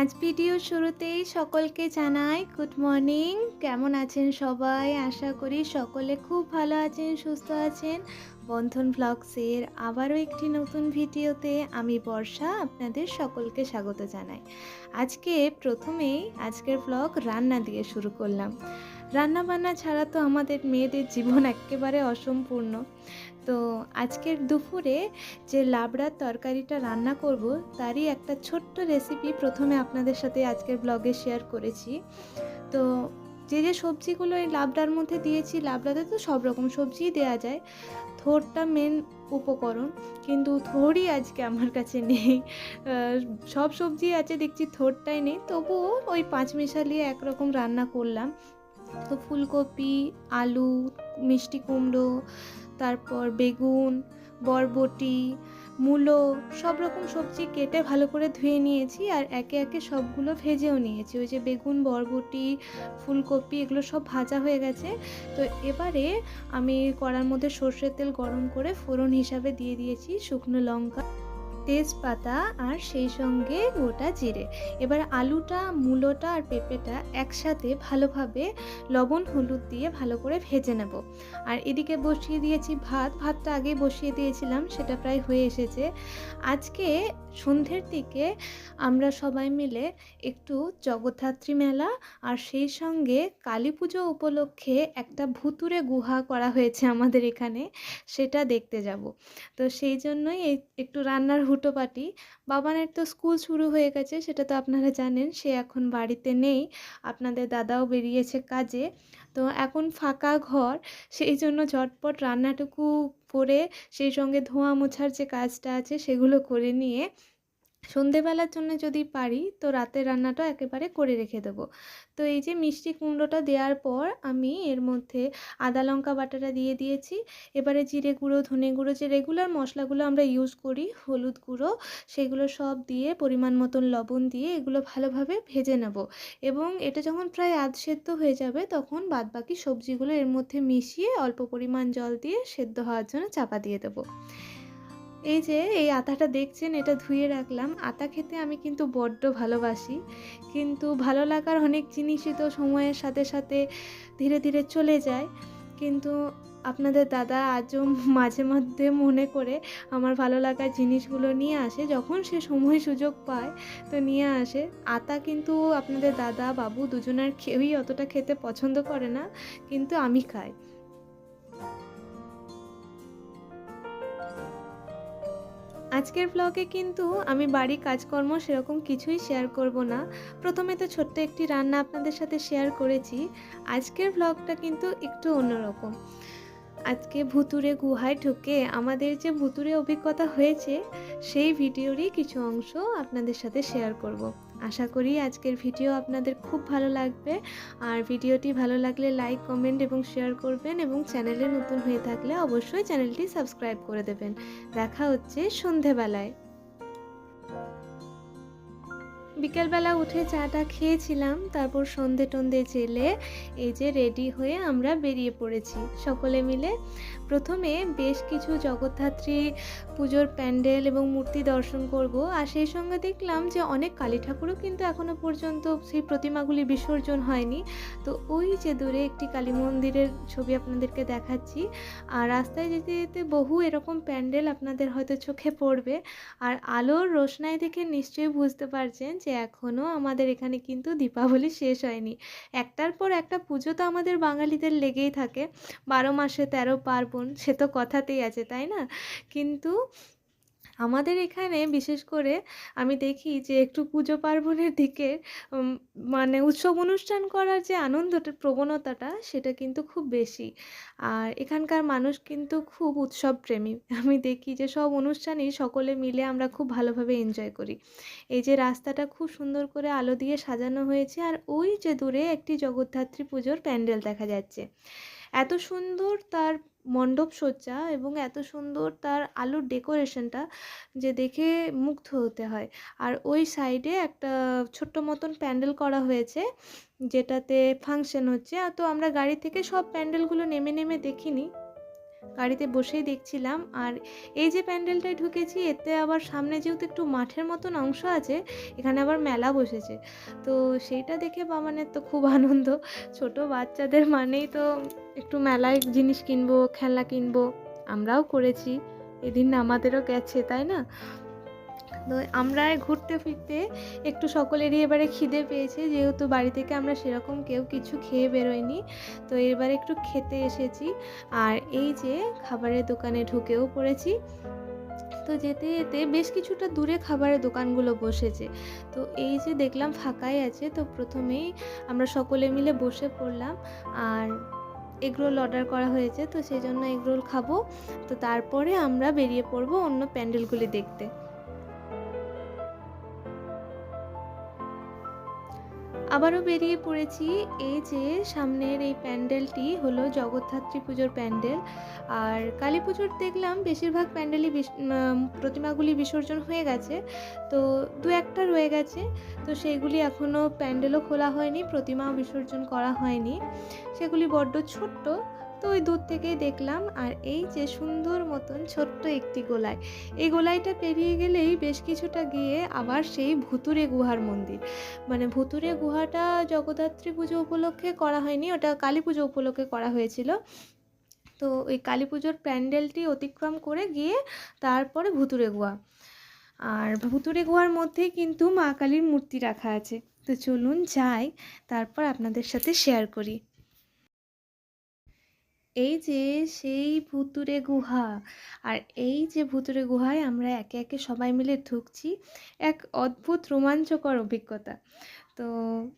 আজ ভিডিও শুরুতেই সকলকে জানাই গুড মর্নিং কেমন আছেন সবাই? আশা করি সকলে খুব ভালো আছেন, সুস্থ আছেন। বন্ধন ভ্লগসের আবারও একটি নতুন ভিডিওতে আমি বর্ষা আপনাদের সকলকে স্বাগত জানাই। আজকে প্রথমেই আজকের ভ্লগ রান্না দিয়ে শুরু করলাম। রান্না বান্না ছাড়া তো আমাদের মেয়েদের জীবন একেবারে অসম্পূর্ণ। তো আজকের দুপুরে যে লাবড়ার তরকারিটা রান্না করব, তারই একটা ছোট্ট রেসিপি প্রথমে আপনাদের সাথে আজকের ব্লগে শেয়ার করেছি। তো যে যে সবজিগুলো এই লাবড়ার মধ্যে দিয়েছি, লাবড়াতে তো সব রকম সবজিই দেওয়া যায়, থোরটা মেন উপকরণ। কিন্তু থোরই আজকে আমার কাছে নেই। সব সবজি আছে, দেখছি থোরটাই নেই। তবুও ওই পাঁচ মিশালিয়ে একরকম রান্না করলাম। তো ফুলকপি, আলু, মিষ্টি কুমড়ো তারপর বেগুন, বরবটি, মূলো, সব রকম সবজি কেটে ভালো করে ধুয়ে নিয়েছি আর একে একে সবগুলো ভেজেও নিয়েছি। ওই যে বেগুন, বরবটি, ফুলকপি এগুলো সব ভাজা হয়ে গেছে। তো এবারে আমি কড়ার মধ্যে সর্ষের তেল গরম করে ফোড়ন হিসাবে দিয়ে দিয়েছি শুকনো লঙ্কা। তেজপাতা আর সেই সঙ্গে গোটা জিরে। এবার আলুটা, মূলোটা আর পেঁপেটা একসাথে ভালোভাবে লবণ, হলুদ দিয়ে ভালো করে ভেজে নেব। আর এদিকে বসিয়ে দিয়েছি ভাত। ভাতটা আগে বসিয়ে দিয়েছিলাম, সেটা প্রায় হয়ে এসেছে। আজকে সন্ধ্যের দিকে আমরা সবাই মিলে একটু জগদ্ধাত্রী মেলা আর সেই সঙ্গে কালী পুজো উপলক্ষে একটা ভুতুরে গুহা করা হয়েছে আমাদের এখানে, সেটা দেখতে যাব। তো সেই জন্যই এই একটু রান্নার হুটোপাটি। বাবানের তো স্কুল শুরু হয়ে গেছে, সেটা তো আপনারা জানেন, সে এখন বাড়িতে নেই। আপনাদের দাদাও বেরিয়েছে কাজে। তো এখন ফাঁকা ঘর, সেই জন্য ঝটপট রান্নাটুকু করে সেই সঙ্গে ধোঁয়া মোছার যে কাজটা আছে সেগুলো করে নিয়ে সন্ধেবেলার জন্য যদি পারি, তো রাতের রান্নাটা একেবারে করে রেখে দেবো। তো এই যে মিষ্টি কুমড়োটা দেওয়ার পর আমি এর মধ্যে আদা লঙ্কা বাটাটা দিয়ে দিয়েছি। এবারে জিরে গুঁড়ো, ধনে গুঁড়ো, যে রেগুলার মশলাগুলো আমরা ইউজ করি, হলুদ গুঁড়ো, সেগুলো সব দিয়ে পরিমাণ মতন লবণ দিয়ে এগুলো ভালোভাবে ভেজে নেব। এবং এটা যখন প্রায় আধ সেদ্ধ হয়ে যাবে, তখন বাদবাকি সবজিগুলো এর মধ্যে মিশিয়ে অল্প পরিমাণ জল দিয়ে সেদ্ধ হওয়ার জন্য চাপা দিয়ে দেবো। এই যে, এই আতাটা দেখছেন, এটা ধুয়ে রাখলাম। আতা খেতে আমি কিন্তু বড্ড ভালোবাসি। কিন্তু ভালো লাগার অনেক জিনিসই তো সময়ের সাথে সাথে ধীরে ধীরে চলে যায়। কিন্তু আপনাদের দাদা আজও মাঝে মধ্যে মনে করে আমার ভালো লাগার জিনিসগুলো নিয়ে আসে। যখন সে সময় সুযোগ পায়, তো নিয়ে আসে। আতা কিন্তু আপনাদের দাদা, বাবু দুজনের কেউই অতটা খেতে পছন্দ করে না, কিন্তু আমি খাই। আজকের ব্লগে কিন্তু আমি বাড়ি কাজকর্ম সেরকম কিছুই শেয়ার করব না। প্রথমে তো ছোট্ট একটি রান্না আপনাদের সাথে শেয়ার করেছি। আজকের ব্লগটা কিন্তু একটু অন্যরকম। আজকে ভুতুরে গুহায় ঢুকে আমাদের যে ভুতুরে অভিজ্ঞতা হয়েছে, সেই ভিডিওরই কিছু অংশ আপনাদের সাথে শেয়ার করব। আশা করি আজকের ভিডিও আপনাদের খুব ভালো লাগবে। আর ভিডিওটি ভালো লাগলে লাইক কমেন্ট এবং শেয়ার করবেন এবং চ্যানেলে নতুন হয়ে থাকলে অবশ্যই চ্যানেলটি সাবস্ক্রাইব করে দেবেন। দেখা হচ্ছে সন্ধেবেলায়। বিকেলবেলা উঠে চাটা খেয়েছিলাম, তারপর সন্ধে টন্ধে জেলে এই যে রেডি হয়ে আমরা বেরিয়ে পড়েছি। সকলে মিলে প্রথমে বেশ কিছু জগদ্ধাত্রী পুজোর প্যান্ডেল এবং মূর্তি দর্শন করব, আর সেই সঙ্গে দেখলাম যে অনেক কালী ঠাকুরও কিন্তু এখনও পর্যন্ত সেই প্রতিমাগুলি বিসর্জন হয়নি। তো ওই যে দূরে একটি কালী মন্দিরের ছবি আপনাদেরকে দেখাচ্ছি, আর রাস্তায় যেতে যেতে বহু এরকম প্যান্ডেল আপনাদের হয়তো চোখে পড়বে, আর আলোর রোশনাই দেখে নিশ্চয়ই বুঝতে পারছেন যে এখনও আমাদের এখানে কিন্তু দীপাবলি শেষ হয়নি। একটার পর একটা পুজো তো আমাদের বাঙালিদের লেগেই থাকে। বারো মাসে তেরো পার্বণ, সে তো কথাতেই আছে, তাই না? কিন্তু আমাদের এখানে বিশেষ করে আমি দেখি যে একটু পুজো পার্বণের দিকে মানে উৎসব অনুষ্ঠান করার যে আনন্দটা, প্রবণতাটা সেটা কিন্তু খুব বেশি। আর এখানকার মানুষ কিন্তু খুব উৎসব প্রেমী। আমি দেখি যে সব অনুষ্ঠানই সকলে মিলে আমরা খুব ভালোভাবে এনজয় করি। এই যে রাস্তাটা খুব সুন্দর করে আলো দিয়ে সাজানো হয়েছে আর ওই যে দূরে একটি জগদ্ধাত্রী পুজোর প্যান্ডেল দেখা যাচ্ছে। এত সুন্দর তার মণ্ডপ সজ্জা এবং এত সুন্দর তার আলোর ডেকোরেশনটা যে দেখে মুগ্ধ হতে হয়। আর ওই সাইডে একটা ছোট্ট মতন প্যান্ডেল করা হয়েছে, যেটাতে ফাংশন হচ্ছে। তো আমরা গাড়ি থেকে সব প্যান্ডেলগুলো নেমে নেমে দেখিনি। গাড়িতে বসেই দেখছিলাম। আর এই যে প্যান্ডেলটায় ঢুকেছি, এতে আবার সামনে যেহেতু একটু মাঠের মতন অংশ আছে, এখানে আবার মেলা বসেছে। তো সেইটা দেখে বাবানের তো খুব আনন্দ। ছোট বাচ্চাদের মানেই তো একটু মেলায় জিনিস কিনবো, খেলনা কিনবো, আমরাও করেছি। এদিন আমাদেরও গেছে, তাই না? তো আমরা ঘুরতে ফিরতে একটু সকলেরই এবারে খিদে পেয়েছে, যেহেতু বাড়ি থেকে আমরা সেরকম কেউ কিছু খেয়ে বেরোয়নি। তো এবারে একটু খেতে এসেছি। আর এই যে খাবারের দোকানে ঢুকেও পড়েছি। তো যেতে যেতে বেশ কিছুটা দূরে খাবারের দোকানগুলো বসেছে। তো এই যে দেখলাম ফাঁকাই আছে, তো প্রথমেই আমরা সকলে মিলে বসে পড়লাম। আর এগরোল অর্ডার করা হয়েছে, তো সেই জন্য এগরোল খাব। তো তারপরে আমরা বেরিয়ে পড়ব অন্য প্যান্ডেলগুলি দেখতে। আবারও বেরিয়ে পড়েছি। এই যে সামনের এই প্যান্ডেলটি হলো জগদ্ধাত্রী পুজোর প্যান্ডেল। আর কালী পুজোর দেখলাম বেশিরভাগ প্যান্ডেলই প্রতিমাগুলি বিসর্জন হয়ে গেছে। তো দু একটা রয়ে গেছে। তো সেগুলি এখনও প্যান্ডেলও খোলা হয়নি, প্রতিমাও বিসর্জন করা হয়নি। সেগুলি বড্ড ছোট্ট। তো ওই দূর থেকেই দেখলাম। আর এই যে সুন্দর মতন ছোট্ট একটি গোলায়। এই গোলাইটা পেরিয়ে গেলেই বেশ কিছুটা গিয়ে আবার সেই ভুতুরে গুহার মন্দির। মানে ভুতুরে গুহাটা জগদ্ধাত্রী পুজো উপলক্ষে করা হয়নি, ওটা কালী পুজো উপলক্ষে করা হয়েছিল। তো ওই কালী পুজোর প্যান্ডেলটি অতিক্রম করে গিয়ে তারপরে ভুতুরে গুহা। আর ভুতুরে গুহার মধ্যেই কিন্তু মা কালীর মূর্তি রাখা আছে। তো চলুন যাই, তারপর আপনাদের সাথে শেয়ার করি। এই যে সেই ভুতুরে গুহা আর এই যে ভুতুরে গুহায় আমরা একে একে সবাই মিলে ঢুকছি এক অদ্ভুত রোমাঞ্চকর অভিজ্ঞতা। তো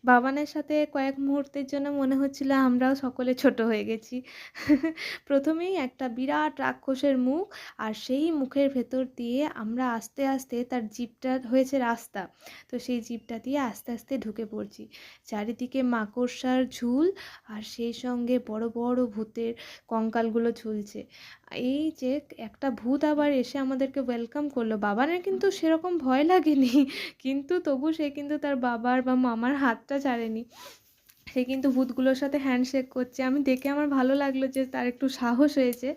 বাবানের সাথে কয়েক মুহূর্তের জন্য মনে হচ্ছিল আমরাও সকলে ছোট হয়ে গেছি। প্রথমেই একটা বিরাট রাক্ষসের মুখ আর সেই মুখের ভেতর দিয়ে আমরা আস্তে আস্তে তার জিপটা হয়েছে রাস্তা। তো সেই জিপটা দিয়ে আস্তে আস্তে ঢুকে পড়ছি। চারিদিকে মাকড়সার ঝুল আর সেই সঙ্গে বড় বড় ভূতের কঙ্কালগুলো ঝুলছে। এই যে একটা ভূত আবার এসে আমাদেরকে ওয়েলকাম করল। বাবানের কিন্তু সেরকম ভয় লাগেনি, কিন্তু তবু সে কিন্তু তার বাবার বা মামার হাতটা ছাড়েনি। সে কিন্তু ভূতগুলোর সাথে হ্যান্ডশেক করছে। আমি দেখে আমার ভালো লাগল যে তার একটু সাহস হয়েছে।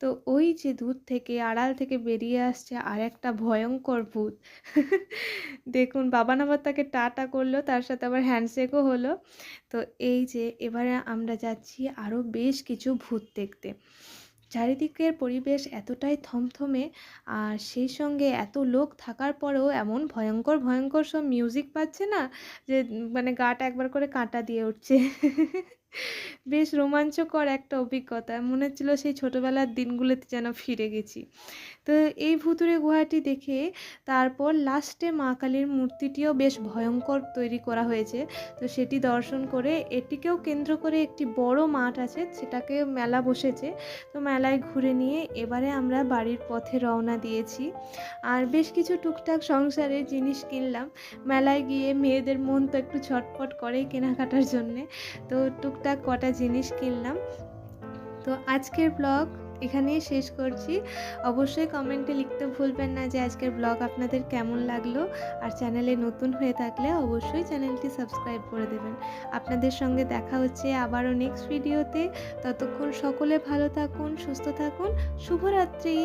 তো ওই যে দূর থেকে, আড়াল থেকে বেরিয়ে আসছে আর একটা ভয়ঙ্কর ভূত। দেখুন, বাবা আবার তাকে টাটা করল, তার সাথে আবার হ্যান্ডশেকও হলো। তো এই যে এবারে আমরা যাচ্ছি আরও বেশ কিছু ভূত দেখতে। চারিদিকের পরিবেশ এতটাই থমথমে আর সেই সঙ্গে এত লোক থাকার পরেও এমন ভয়ঙ্কর ভয়ঙ্কর সব মিউজিক পাচ্ছে না যে মানে গাটা একবার করে কাঁটা দিয়ে উঠছে। বেশ রোমাঞ্চকর একটা অভিজ্ঞতা। মনে হচ্ছিল সেই ছোটোবেলার দিনগুলোতে যেন ফিরে গেছি। তো এই ভুতুরে গুহাটি দেখে তারপর লাস্টে মা কালীর মূর্তিটিও বেশ ভয়ঙ্কর তৈরি করা হয়েছে। তো সেটি দর্শন করে এটিকেও কেন্দ্র করে একটি বড় মাঠ আছে, সেটাকে মেলা বসেছে। তো মেলায় ঘুরে নিয়ে এবারে আমরা বাড়ির পথে রওনা দিয়েছি। আর বেশ কিছু টুকটাক সংসারের জিনিস কিনলাম। মেলায় গিয়ে মেয়েদের মন তো একটু ছটফট করেই কেনাকাটার জন্যে। তো টুকটাক কটা জিনিস কিনলাম। তো আজকের ব্লগ এখানেই শেষ করছি। অবশ্যই কমেন্টে লিখতে ভুলবেন না যে আজকের ব্লগ আপনাদের কেমন লাগল। আর চ্যানেলে নতুন হয়ে থাকলে অবশ্যই চ্যানেলটি সাবস্ক্রাইব করে দেবেন। আপনাদের সঙ্গে দেখা হচ্ছে আবারও নেক্সট ভিডিওতে ততক্ষণ সকলে ভালো থাকুন, সুস্থ থাকুন। শুভরাত্রি।